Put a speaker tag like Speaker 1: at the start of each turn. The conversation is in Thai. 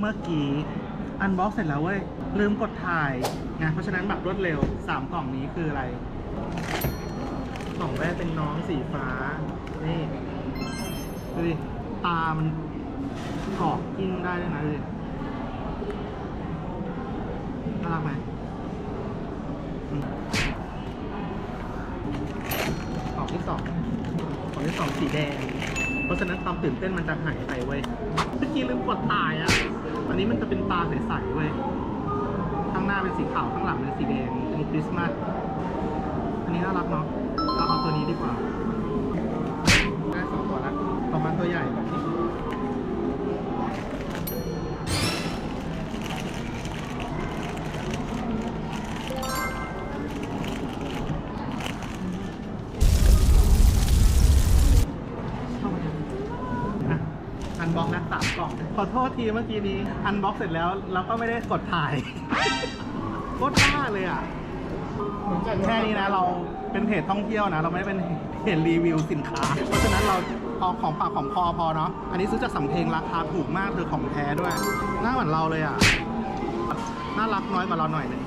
Speaker 1: เมื่อกี้อันบ็อกเสร็จแล้วเว้ย ลืมกดถ่ายไงเพราะฉะนั้นแบบรวดเร็ว 3 กล่องนี้คืออะไร กล่องแรกเป็นน้องสีฟ้า นี่ดูดิตามันกรอบกินได้ด้วยนะดูดิน่ารักไหมอืมกล่องที่สองกล่องที่สองสีแดง เพราะฉะนั้นความตื่นเต้นมันจะหายไปเว้ยเมื่อกี้ลืมกดถ่ายอะ นนี้มันจะเป็นตาใสๆเว้ย ข้างหน้าเป็นสีขาว ข้างหลังเป็นสีแดงอันนคริสต์มาส อันนี้น่ารักเนาะ อันบ็อกนะสามกล่องขอโทษทีเมื่อกี้นี้อันบ็อกเสร็จแล้วเราก็ไม่ได้กดถ่ายโคตรบ้าเลยอะแค่นี้นะเราเป็นเพจท่องเที่ยวนะ เราไม่ได้เป็นเพจรีวิวสินค้า เพราะฉะนั้นเราพอของปากของคอพอเนาะอันนี้ซื้อจากสำเพ็งราคาถูกมากเธอของแท้ด้วย หน้าเหมือนเราเลยอะน่ารักน้อยกว่าเราหน่อยนึง